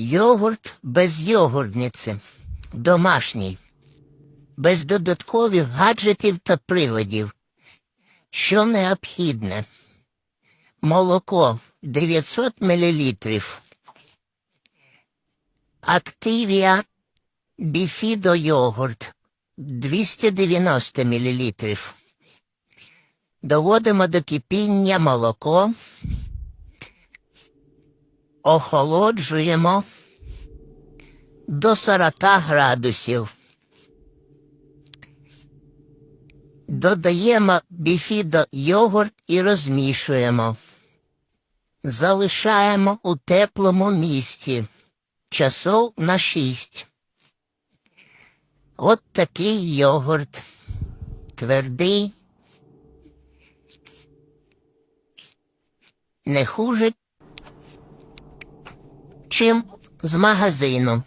Йогурт без йогуртниці. Домашній. Без додаткових гаджетів та приладів. Що необхідне? Молоко 900 мл. Активія Біфідо йогурт 290 мл. Доводимо до кипіння молоко. Охолоджуємо до 40 градусів. Додаємо біфідо йогурт і розмішуємо. Залишаємо у теплому місці. Часов на 6. От такий йогурт. Твердий. Не хуже, чим з магазину.